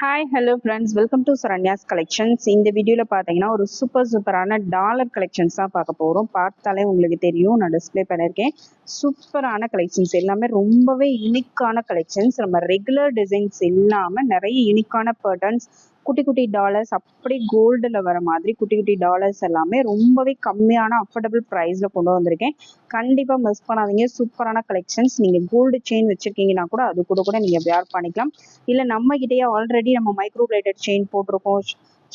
Hi hello friends welcome to Saranya's collections இந்த வீடியோவில் பார்த்தீங்கன்னா ஒரு சூப்பர் சூப்பரான டாலர் கலெக்ஷன்ஸ் தான் பார்க்க போகிறோம் பார்த்தாலே உங்களுக்கு தெரியும். நான் டிஸ்பிளே பண்ணியிருக்கேன். சூப்பரான கலெக்ஷன்ஸ் எல்லாமே ரொம்பவே யூனிக்கான கலெக்ஷன்ஸ் நம்ம ரெகுலர் டிசைன்ஸ் இல்லாமல் நிறைய யூனிக்கான பேட்டர்ன்ஸ் குட்டி குட்டி டாலர்ஸ் அப்படி கோல்டில் வர மாதிரி குட்டி குட்டி டாலர்ஸ் எல்லாமே ரொம்பவே கம்மியான அஃபோர்டபுள் ப்ரைஸில் கொண்டு வந்திருக்கேன். கண்டிப்பாக மிஸ் பண்ணாதீங்க. சூப்பரான கலெக்ஷன்ஸ் நீங்கள் கோல்டு செயின் வச்சுருக்கீங்கன்னா கூட அது கூட கூட நீங்கள் வேர் பண்ணிக்கலாம் இல்லை நம்ம கிட்டேயே ஆல்ரெடி நம்ம மைக்ரோ பிளேட்டட் செயின் போட்டிருக்கோம்.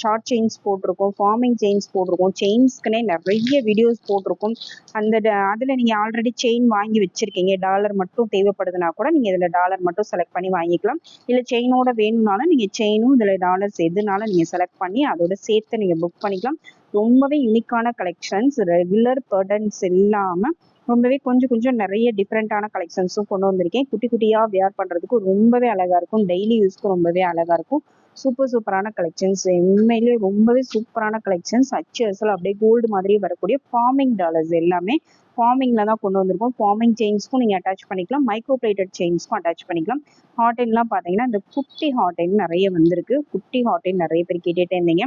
ஷார்ட் செயின்ஸ் போட்டிருக்கோம் ஃபார்மிங் செயின்ஸ் போட்டிருக்கோம் செயின்ஸ்க்குனே நிறைய வீடியோஸ் போட்டிருக்கோம். அந்த அதில் நீங்கள் ஆல்ரெடி செயின் வாங்கி வச்சுருக்கீங்க. டாலர் மட்டும் தேவைப்படுதுன்னா கூட நீங்கள் இதில் டாலர் மட்டும் செலக்ட் பண்ணி வாங்கிக்கலாம். இல்லை செயினோட வேணும்னாலும் நீங்கள் செயினும் இதில் டாலர்ஸ் எதுனாலும் நீங்கள் செலக்ட் பண்ணி அதோட சேர்த்து நீங்கள் புக் பண்ணிக்கலாம். ரொம்பவே யூனிக்கான கலெக்ஷன்ஸ் ரெகுலர் பர்டன்ஸ் இல்லாமல் ரொம்பவே கொஞ்சம் கொஞ்சம் நிறைய டிஃப்ரெண்ட்டான கலெக்ஷன்ஸும் கொண்டு வந்திருக்கேன். குட்டி குட்டியாக வேர் பண்ணுறதுக்கு ரொம்பவே அழகாக இருக்கும். டெய்லி யூஸ்க்கு ரொம்பவே அழகாக இருக்கும். சூப்பர் சூப்பரான கலெக்ஷன்ஸ் உண்மையிலேயே ரொம்பவே சூப்பரான கலெக்ஷன்ஸ் அச்சு அசல் அப்படியே கோல்டு மாதிரி வரக்கூடிய ஃபார்மிங் டாலர்ஸ் எல்லாமே ஃபார்மிங்கில் தான் கொண்டு வந்திருக்கோம். ஃபார்மிங் செயின்ஸ்க்கும் நீங்கள் அட்டாச் பண்ணிக்கலாம். மைக்ரோ பிளேட்டட் செயின்ஸ்க்கும் அட்டாச் பண்ணிக்கலாம். ஹாட்டைன்லாம் பார்த்தீங்கன்னா இந்த குட்டி ஹாட்டைன் நிறைய வந்திருக்கு. குட்டி ஹாட்டைன் நிறைய பேர் கேட்டுகிட்டே இருந்தீங்க.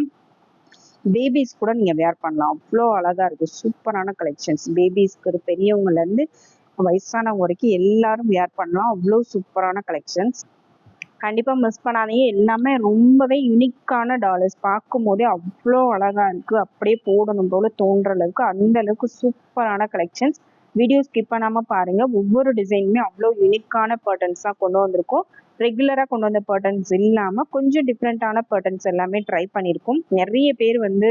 பேபிஸ் கூட நீங்கள் வேர் பண்ணலாம். அவ்வளோ அழகாக இருக்குது சூப்பரான கலெக்ஷன்ஸ் பேபிஸ்க்கு பெரியவங்கலேருந்து வயசானவங்க வரைக்கும் எல்லாரும் வேர் பண்ணலாம். அவ்வளோ சூப்பரான கலெக்ஷன்ஸ் கண்டிப்பாக மிஸ் பண்ணாதீங்க. எல்லாமே ரொம்பவே யூனிக்கான டாலர்ஸ் பார்க்கும் போதே அவ்வளோ அழகாக இருக்குது அப்படியே போடணும் போல் தோன்ற அளவுக்கு அந்த அளவுக்கு சூப்பரான கலெக்ஷன்ஸ் வீடியோ ஸ்கிப் பண்ணாமல் பாருங்கள் ஒவ்வொரு டிசைனுமே அவ்வளோ யூனிக்கான பேட்டர்ன்ஸ் தான் கொண்டு வந்திருக்கோம். ரெகுலராக கொண்டு வந்த பேட்டர்ன்ஸ் இல்லாமல் கொஞ்சம் டிஃப்ரெண்ட்டான பேட்டர்ன்ஸ் எல்லாமே ட்ரை பண்ணியிருக்கோம். நிறைய பேர் வந்து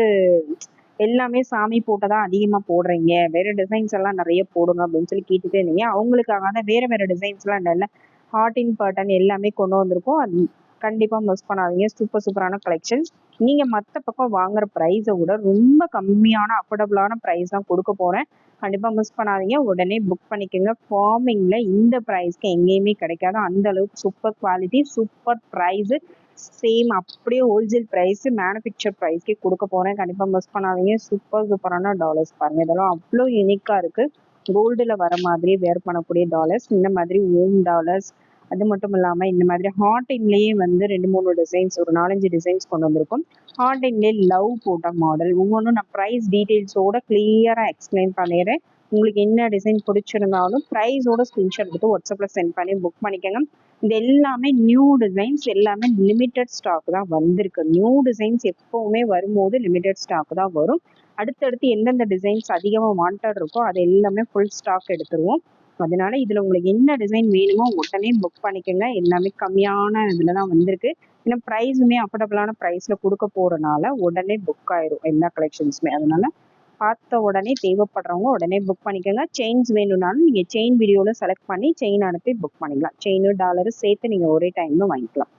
எல்லாமே சாமி போட்டதான் அதிகமாக போடுறீங்க. வேறு டிசைன்ஸ் எல்லாம் நிறைய போடுங்க அப்படின்னு சொல்லி கேட்டுட்டே இருந்தீங்க. அவங்களுக்காக தான் வேறு வேறு டிசைன்ஸ்லாம் இல்லை ஹார்டின் பேட்டர்ன் எல்லாமே கொண்டு வந்திருக்கோம். கண்டிப்பாக மிஸ் பண்ணாதீங்க. சூப்பர் சூப்பரான கலெக்ஷன்ஸ் நீங்கள் மற்ற பக்கம் வாங்குற ப்ரைஸை விட ரொம்ப கம்மியான அஃபோர்டபுளான ப்ரைஸ் தான் கொடுக்க போகிறேன் கண்டிப்பாக மிஸ் பண்ணாதீங்க. உடனே புக் பண்ணிக்கோங்க. ஃபார்மிங்கில் இந்த ப்ரைஸ்க்கு எங்கேயுமே கிடைக்காது. அந்த அளவுக்கு super quality super price same அப்படியே ஹோல்சேல் ப்ரைஸு மேனுஃபேக்சர் ப்ரைஸ்க்கே கொடுக்க போகிறேன் கண்டிப்பாக மிஸ் பண்ணாதீங்க. சூப்பர் சூப்பரான டாலர்ஸ் பாருங்கள் இதெல்லாம் அவ்வளோ யூனிக்காக இருக்குது கோல்டில் வர மாதிரி வேர் பண்ணக்கூடிய டாலர்ஸ் இந்த மாதிரி ஓம் டாலர்ஸ் அது மட்டும் இல்லாமல் இந்த மாதிரி ஹாட் வந்து ரெண்டு மூணு டிசைன்ஸ் ஒரு நாலஞ்சு டிசைன்ஸ் கொண்டு வந்திருக்கும். ஹாட் லவ் போட்ட மாடல் ஒவ்வொன்றும் நான் ப்ரைஸ் டீட்டெயில்ஸோட கிளியராக எக்ஸ்பிளைன் பண்ணிடுறேன். உங்களுக்கு என்ன டிசைன் பிடிச்சிருந்தாலும் ப்ரைஸோட ஸ்க்ரீன்ஷாட் எடுத்து வாட்ஸ்அப்பில் சென்ட் பண்ணி புக் பண்ணிக்கோங்க. இது எல்லாமே நியூ டிசைன்ஸ் எல்லாமே லிமிட்டட் ஸ்டாக் தான் வந்திருக்கு. நியூ டிசைன்ஸ் எப்போவுமே வரும்போது லிமிட்டட் ஸ்டாக் தான் வரும். அடுத்தடுத்து எந்தெந்த டிசைன்ஸ் அதிகமாக வாண்டட் இருக்கோ அது எல்லாமே ஃபுல் ஸ்டாக் எடுத்துருவோம். அதனால இதில் உங்களுக்கு என்ன டிசைன் வேணுமோ உடனே புக் பண்ணிக்கோங்க. எல்லாமே கம்மியான இதில் தான் வந்திருக்கு. ஏன்னா ப்ரைஸுமே அஃபோர்டபுளான ப்ரைஸில் கொடுக்க போகிறனால உடனே புக் ஆயிரும் எல்லா கலெக்ஷன்ஸுமே அதனால பார்த்த உடனே தேவைப்படுறவங்க உடனே புக் பண்ணிக்கோங்க. செயின்ஸ் வேணும்னாலும் நீங்கள் செயின் வீடியோவில் செலக்ட் பண்ணி செயின் அனுப்பி புக் பண்ணிக்கலாம். செயினு டாலரு சேர்த்து நீங்கள் ஒரே டைமில் வாங்கிக்கலாம்.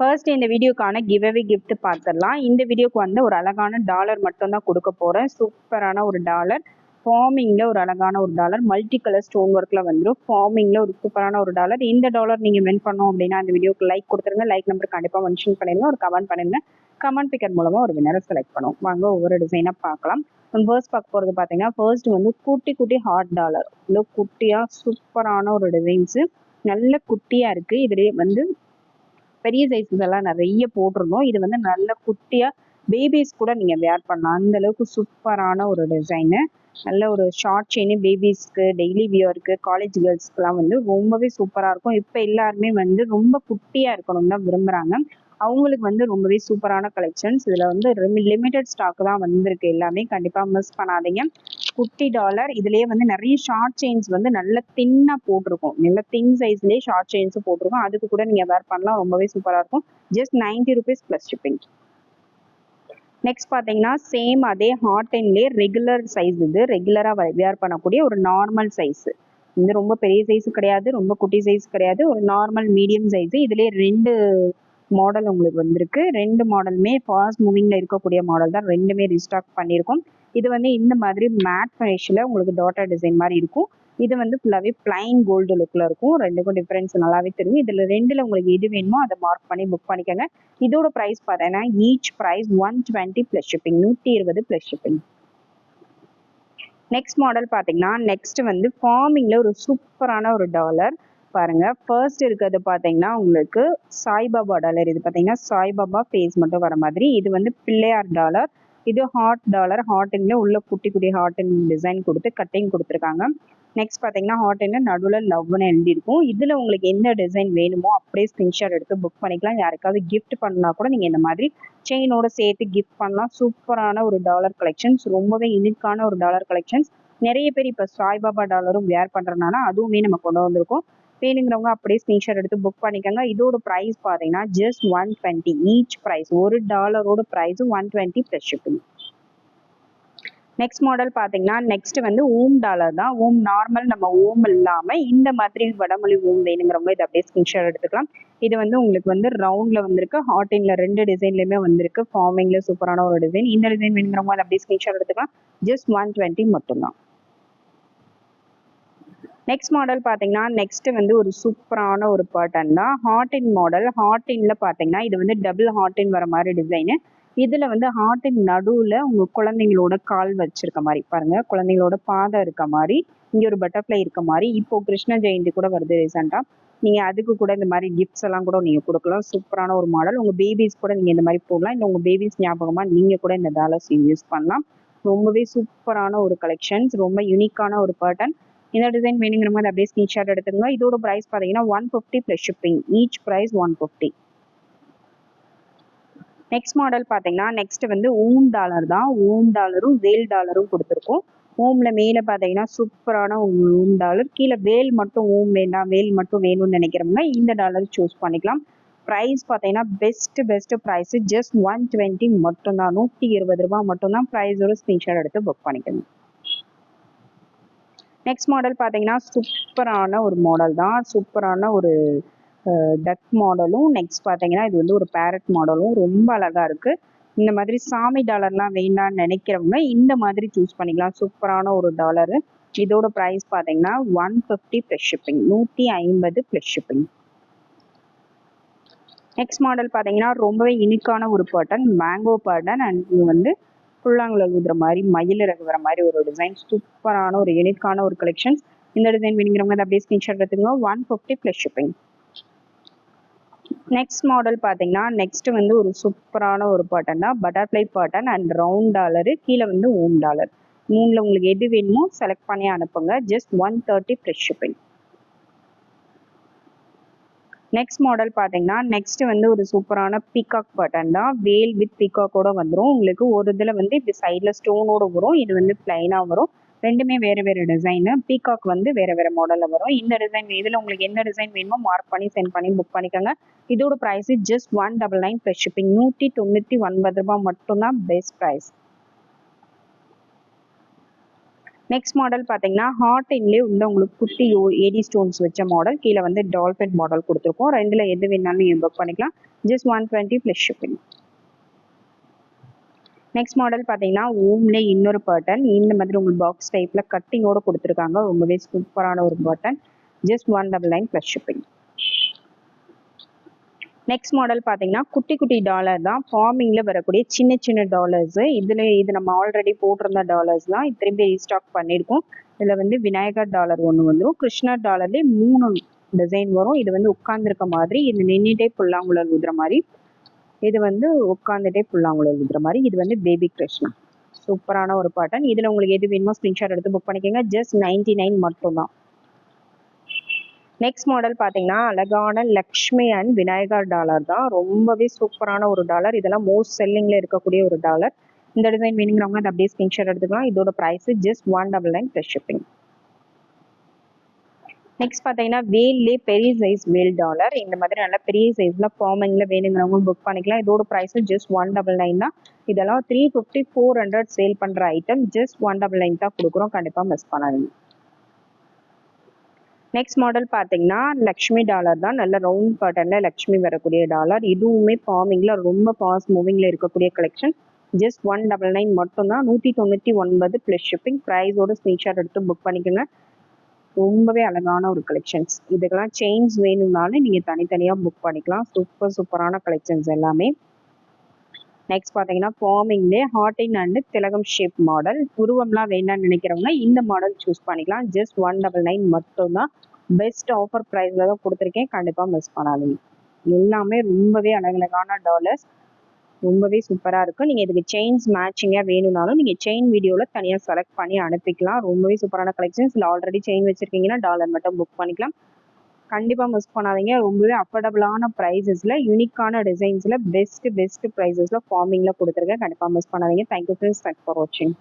ஃபர்ஸ்ட் இந்த வீடியோக்கான கிவ்அவே கிஃப்ட் பார்த்துடலாம் இந்த வீடியோக்கு வந்து ஒரு அழகான டாலர் மட்டும் தான் கொடுக்க போகிறேன் சூப்பரான ஒரு டாலர் ஃபார்மிங்கில் ஒரு அழகான ஒரு டாலர் மல்டி கலர் ஸ்டோன் ஒர்க்கில் வந்துடும் ஃபார்மிங்கில் ஒரு சூப்பரான ஒரு டாலர் இந்த டாலர் நீங்கள் வின் பண்ணோம் அப்படின்னா அந்த வீடியோக்கு லைக் கொடுத்துருங்க. லைக் நம்பர் கண்டிப்பாக மென்ஷன் பண்ணிடுங்க. ஒரு கமெண்ட் பண்ணிடுங்க கமெண்ட் பிக்கர் மூலமாக ஒரு வினரை செலக்ட் பண்ணுவோம். வாங்க ஒவ்வொரு டிசைனாக பார்க்கலாம். ஃபர்ஸ்ட் பார்க்க போகிறது பார்த்தீங்கன்னா ஃபர்ஸ்ட் வந்து குட்டி குட்டி ஹாட் டாலர் இந்த குட்டியாக சூப்பரான ஒரு டிசைன்ஸு நல்ல குட்டியாக இருக்குது இதுலேயே வந்து பெரிய சைஸஸ் எல்லாம் நிறைய போட்டிருந்தோம். இது வந்து நல்ல குட்டியாக பேபிஸ் கூட நீங்கள் வேர் பண்ணலாம். அந்த அளவுக்கு சூப்பரான ஒரு டிசைனு நல்ல ஒரு ஷார்ட் செயின் பேபிஸ்க்கு டெய்லி வியருக்கு காலேஜ் கேர்ள்ஸ்க்குலாம் வந்து ரொம்பவே சூப்பராக இருக்கும். இப்போ எல்லாருமே வந்து ரொம்ப குட்டியாக இருக்கணும் தான் விரும்புகிறாங்க அவங்களுக்கு வந்து ரொம்பவே சூப்பரான கலெக்ஷன்ஸ் இதில் வந்து லிமிட்டட் ஸ்டாக் தான் வந்திருக்கு எல்லாமே. கண்டிப்பாக மிஸ் பண்ணாதீங்க. குட்டி டாலர் இதுலேயே வந்து நிறைய ஷார்ட் செயின்ஸ் வந்து நல்ல தின்னாக போட்டிருக்கும். நல்ல தின் சைஸ்லேயே ஷார்ட் செயின்ஸும் போட்டிருக்கும். அதுக்கு கூட நீங்கள் வேர் பண்ணலாம். ரொம்பவே சூப்பராக இருக்கும். Just ninety rupees plus shipping next பார்த்தீங்கன்னா சேம் அதே ஹாட் அண்ட்லேயே ரெகுலர் சைஸ் இது. ரெகுலராக வியர் பண்ணக்கூடிய ஒரு நார்மல் சைஸு இது ரொம்ப பெரிய சைஸு கிடையாது ரொம்ப குட்டி சைஸ் கிடையாது. ஒரு நார்மல் மீடியம் சைஸு இதுலேயே ரெண்டு மாடல் உங்களுக்கு வந்திருக்கு. ரெண்டு மாடலுமே ஃபாஸ்ட் மூவிங்கில் இருக்கக்கூடிய மாடல் தான் ரெண்டுமே ரீஸ்டாக் பண்ணியிருக்கோம். இது வந்து இந்த மாதிரி மேட் ஃபினிஷில் உங்களுக்கு டாட்டர் டிசைன் மாதிரி இருக்கும். இது வந்து ஃபுல்லாகவே பிளைன் கோல்டு லுக்கில் இருக்கும். ரெண்டுக்கும் டிஃப்ரென்ஸ் நல்லாவே தெரியும். இதில் ரெண்டில் உங்களுக்கு எது வேணுமோ அதை மார்க் பண்ணி புக் பண்ணிக்கோங்க. இதோட ப்ரைஸ் பார்த்தீங்கன்னா each price one twenty plus shipping நூற்றி இருபது ப்ளஸ் ஷிப்பிங் நெக்ஸ்ட் மாடல் பார்த்தீங்கன்னா நெக்ஸ்ட் வந்து ஃபார்மிங்கில் ஒரு சூப்பரான ஒரு டாலர் பாருங்க. ஃபர்ஸ்ட் இருக்கிறது பார்த்தீங்கன்னா உங்களுக்கு சாய்பாபா டாலர் இது பார்த்தீங்கன்னா சாய்பாபா ஃபேஸ் மட்டும் வர மாதிரி. இது வந்து பிள்ளையார் டாலர் இது ஹாட் டாலர் ஹார்ட்டின்ல உள்ள குட்டி குட்டி ஹார்ட்டின் டிசைன் கொடுத்து கட்டிங் கொடுத்துருக்காங்க. நெக்ஸ்ட் பார்த்தீங்கன்னா என்ன நடுவில் லவ்னு எழுதியிருக்கும். இதில் உங்களுக்கு எந்த டிசைன் வேணுமோ அப்படியே ஸ்கிரீன்ஷாட் எடுத்து புக் பண்ணிக்கலாம். யாருக்காவது கிஃப்ட் பண்ணா கூட நீங்கள் இந்த மாதிரி செயினோட சேர்த்து கிஃப்ட் பண்ணலாம். சூப்பரான ஒரு டாலர் கலெக்ஷன்ஸ் ரொம்பவே யூனிக்கான ஒரு டாலர் கலெக்ஷன்ஸ் நிறைய பேர் இப்போ சாய்பாபா டாலரும் வேர் பண்ணுறதுனால அதுவுமே நம்ம கொண்டு வந்திருக்கோம். வேணுங்கிறவங்க அப்படியே ஸ்கிரீன்ஷாட் எடுத்து புக் பண்ணிக்கோங்க. இதோட ப்ரைஸ் பார்த்தீங்கன்னா just one twenty each price ஒரு டாலரோட ப்ரைஸும் one twenty plus shipping next model பார்த்தீங்கன்னா நெக்ஸ்ட் வந்து ஓம் டாலர் தான். ஓம் நார்மல் நம்ம ஓம் இல்லாமல் இந்த மாதிரி வடமொழி ஓம் வேணுங்கிறவங்க இதை அப்படியே ஸ்கிரீன்ஷாட் எடுத்துக்கலாம். இது வந்து உங்களுக்கு வந்து ரவுண்டில் வந்திருக்கு. ஹாட்டின்ல ரெண்டு டிசைன்லையுமே வந்திருக்கு. ஃபார்மிங்ல சூப்பரான ஒரு டிசைன் இந்த டிசைன் வேணுங்கிறவங்க அதை அப்படியே ஸ்கிரீன்ஷாட் எடுத்துக்கலாம். ஜஸ்ட் ஒன் டுவெண்ட்டி மட்டும்தான். நெக்ஸ்ட் மாடல் பார்த்தீங்கன்னா நெக்ஸ்ட் வந்து ஒரு சூப்பரான ஒரு பேட்டர்ன் தான். ஹாட்டின் மாடல் ஹாட்டின்ல பார்த்தீங்கன்னா இது வந்து டபுள் ஹாட்டின் வர மாதிரி டிசைனு இதுல வந்து ஹார்ட்டின் நடுவுல உங்க குழந்தைங்களோட கால் வச்சிருக்க மாதிரி பாருங்க குழந்தைங்களோட பாதம் இருக்க மாதிரி இங்க ஒரு பட்டர்ஃப்ளை இருக்க மாதிரி இப்போ கிருஷ்ண ஜெயந்தி கூட வருது ரீசெண்டா நீங்க அதுக்கு கூட இந்த மாதிரி கிஃப்ட்ஸ் எல்லாம் கூட நீங்க கொடுக்கலாம். சூப்பரான ஒரு மாடல் உங்க பேபிஸ் கூட நீங்க இந்த மாதிரி போடலாம். இல்லை உங்க பேபிஸ் ஞாபகமா நீங்க கூட இந்த டாலர்ஸ் யூஸ் பண்ணலாம். ரொம்பவே சூப்பரான ஒரு கலெக்ஷன்ஸ் ரொம்ப யூனிக்கான ஒரு பேட்டர்ன் இந்த டிசைன் வேணுங்கிற மாதிரி அப்படியே ஸ்கிரீன்ஷாட் எடுத்துங்க இதோட ப்ரைஸ் பார்த்தீங்கன்னா one fifty plus shipping each price one fifty next model பார்த்தீங்கன்னா நெக்ஸ்ட் வந்து ஓம் டாலர் தான். ஓம் டாலரும் வேல் டாலரும் கொடுத்துருக்கோம். ஓம்ல மேலே பார்த்தீங்கன்னா சூப்பரான ஓம் டாலர் கீழே வேல் மட்டும் ஓம் வேண்டாம் வேல் மட்டும் வேணும்னு நினைக்கிறவங்க இந்த டாலர் சூஸ் பண்ணிக்கலாம். ப்ரைஸ் பார்த்தீங்கன்னா best best price just one twenty மட்டும்தான். நூற்றி இருபது ரூபாய் மட்டும்தான் ப்ரைஸோட ஸ்க்ரீன்ஷாட் எடுத்து புக் பண்ணிக்கணும். நெக்ஸ்ட் மாடல் பார்த்தீங்கன்னா சூப்பரான ஒரு மாடல் தான். சூப்பரான ஒரு டக் மாடலும் நெக்ஸ்ட் பார்த்தீங்கன்னா இது வந்து ஒரு பேரட் மாடலும் ரொம்ப அழகா இருக்கு. இந்த மாதிரி சாமி டாலர்லாம் வேண்டாம்னு நினைக்கிறவங்க இந்த மாதிரி சூஸ் பண்ணிக்கலாம். சூப்பரான ஒரு டாலரு இதோட ப்ரைஸ் பார்த்தீங்கன்னா ஒன் ஃபிஃப்டி ப்ளஸ் ஷிப்பிங் நூற்றி ஐம்பது ப்ளஸ் ஷிப்பிங் நெக்ஸ்ட் மாடல் பார்த்தீங்கன்னா ரொம்பவே யூனிக்கான ஒரு பேட்டர்ன் மேங்கோ பேட்டர்ன் அண்ட் இது வந்து புல்லாங்குழல் ஊதுற மாதிரி மயில் இறகுற மாதிரி ஒரு டிசைன் சூப்பரான ஒரு யூனிக்கான ஒரு கலெக்ஷன்ஸ் இந்த டிசைன் வேணுங்கிறவங்க அப்படியே ஸ்கிரீன்ஷாட் எடுத்துக்கோங்க. One fifty plus shipping next model பார்த்தீங்கன்னா நெக்ஸ்ட் வந்து ஒரு சூப்பரான ஒரு பாட்டன் தான். பட்டர்ஃப்ளை பாட்டன் அண்ட் ரவுண்ட் டாலரு கீழே வந்து ஓம் டாலர் மூணில் உங்களுக்கு எது வேணுமோ செலக்ட் பண்ணி அனுப்புங்க. Just one thirty fresh shipping next model பார்த்தீங்கன்னா நெக்ஸ்ட் வந்து ஒரு சூப்பரான பீகாக் பட்டன் தான். வேல் வித் பீகாக்கோட வந்துடும் உங்களுக்கு ஒரு இதில் வந்து இப்படி சைடில் ஸ்டோனோட வரும். இது வந்து பிளைனாக வரும். ரெண்டுமே வேறு வேறு டிசைனு பீகாக் வந்து வேறு வேறு மாடலில் வரும். இந்த டிசைன் இதில் உங்களுக்கு என்ன டிசைன் வேணுமோ மார்க் பண்ணி சென்ட் பண்ணி புக் பண்ணிக்கோங்க. இதோட price just one double nine plus shipping நூற்றி தொண்ணூற்றி ஒன்பது ரூபாய் மட்டும்தான் பெஸ்ட் ப்ரைஸ் நெக்ஸ்ட் மாடல் பார்த்தீங்கன்னா ஹார்ட் இன்லேயே உள்ள உங்களுக்கு குட்டி ஏடி ஸ்டோன்ஸ் வச்ச மாடல் கீழே வந்து டால்ஃபின் மாடல் கொடுத்துருக்கோம். ரெண்டில் எது வேணாலும் நீங்கள் புக் பண்ணிக்கலாம். Just one twenty plus shipping next model பார்த்தீங்கன்னா ஓம்லே இன்னொரு பர்டன் இந்த மாதிரி உங்களுக்கு பாக்ஸ் டைப்பில் கட்டிங்கோட கொடுத்துருக்காங்க. ரொம்பவே சூப்பரான ஒரு pattern just one double nine plus shipping next model பார்த்தீங்கன்னா குட்டி குட்டி டாலர் தான். ஃபார்மிங்கில் வரக்கூடிய சின்ன சின்ன டாலர்ஸு இதில் இது நம்ம ஆல்ரெடி போட்டிருந்த டாலர்ஸ் தான். திரும்பி ரீஸ்டாக் பண்ணியிருக்கோம். இதில் வந்து விநாயகர் டாலர் ஒன்று வந்துடும் கிருஷ்ணர் டாலர்லேயே மூணு டிசைன் வரும். இது வந்து உட்காந்துருக்க மாதிரி இது நின்றுட்டே புல்லாங்குழல் ஊதுற மாதிரி இது வந்து உட்காந்துட்டே புல்லாங்குழல் ஊதுற மாதிரி. இது வந்து பேபி கிருஷ்ணா சூப்பரான ஒரு பாட்டன். இதில் உங்களுக்கு எது வேணுமோ ஸ்க்ரீன்ஷாட் எடுத்து புக் பண்ணிக்கோங்க. ஜஸ்ட் நைன்டி நைன் மட்டும்தான். நெக்ஸ்ட் மாடல் பார்த்தீங்கன்னா அழகான லக்ஷ்மி அண்ட் விநாயகர் டாலர் தான். ரொம்பவே சூப்பரான ஒரு டாலர் இதெல்லாம் மோஸ்ட் செல்லிங்கில் இருக்கக்கூடிய ஒரு டாலர் இந்த டிசைன் வேணுங்கிறவங்க அதை அப்படியே ஸ்க்ரீன்ஷாட் எடுத்துக்கலாம். இதோட price just one double nine plus shipping next பார்த்தீங்கன்னா வேல்லே பெரிய சைஸ் வேல் டாலர் இந்த மாதிரி நல்ல பெரிய சைஸில் ஃபார்மிங்கில் வேணுங்கிறவங்க புக் பண்ணிக்கலாம். இதோட ப்ரைஸும் ஜஸ்ட் ஒன் டபுள் நைன் தான். இதெல்லாம் three fifty four hundred sale பண்ணுற item just one double nine தான் கொடுக்குறோம். கண்டிப்பாக மிஸ் பண்ணாதீங்க. நெக்ஸ்ட் மாடல் பார்த்தீங்கன்னா லக்ஷ்மி டாலர் தான். நல்ல ரவுண்ட் பேட்டர்னில் லக்ஷ்மி வரக்கூடிய டாலர் இதுவுமே ஃபார்மிங்கில் ரொம்ப ஃபாஸ்ட் மூவிங்கில் இருக்கக்கூடிய collection just one double nine மட்டும்தான். நூற்றி தொண்ணூற்றி ஒன்பது ப்ளஸ் ஷிப்பிங் ப்ரைஸோட ஸ்க்ரீன்ஷாட் எடுத்து புக் பண்ணிக்கோங்க. ரொம்பவே அழகான ஒரு கலெக்ஷன்ஸ் இதுக்கெல்லாம் செயின்ஸ் வேணும்னாலும் நீங்கள் தனித்தனியாக புக் பண்ணிக்கலாம். சூப்பர் சூப்பரான கலெக்ஷன்ஸ் எல்லாமே. நெக்ஸ்ட் பார்த்தீங்கன்னா ஃபார்மிங்லே ஹார்டின் அண்டு திலகம் ஷேப் மாடல் உருவம்லாம் வேண்டாம்னு நினைக்கிறவங்க இந்த மாடல் சூஸ் பண்ணிக்கலாம். ஜஸ்ட் ஒன் டபுள் நைன் மட்டும்தான். பெஸ்ட் ஆஃபர் ப்ரைஸில் தான் கொடுத்துருக்கேன். கண்டிப்பாக மிஸ் பண்ணாதீங்க. எல்லாமே ரொம்பவே அழகழகான டாலர்ஸ் ரொம்பவே சூப்பராக இருக்கும். நீங்கள் இதுக்கு செயின்ஸ் மேட்சிங்காக வேணும்னாலும் நீங்கள் செயின் வீடியோவில் தனியாக செலக்ட் பண்ணி அனுப்பிக்கலாம். ரொம்பவே சூப்பரான கலெக்ஷன்ஸ் இல்லை ஆல்ரெடி செயின் வச்சுருக்கீங்கன்னா டாலர் மட்டும் புக் பண்ணிக்கலாம். கண்டிப்பாக மிஸ் பண்ணாதீங்க. ரொம்பவே அஃபோர்டபுளான ப்ரைஸஸில் யூனிக்கான டிசைன்ஸில் பெஸ்ட் பெஸ்ட் ப்ரைஸஸில் ஃபார்மிங்கில் கொடுத்துருக்கேன். கண்டிப்பாக மிஸ் பண்ணாதீங்க. தேங்க்யூ ஃப்ரெண்ட்ஸ் தேங்க்ஸ் ஃபார் வாட்சிங்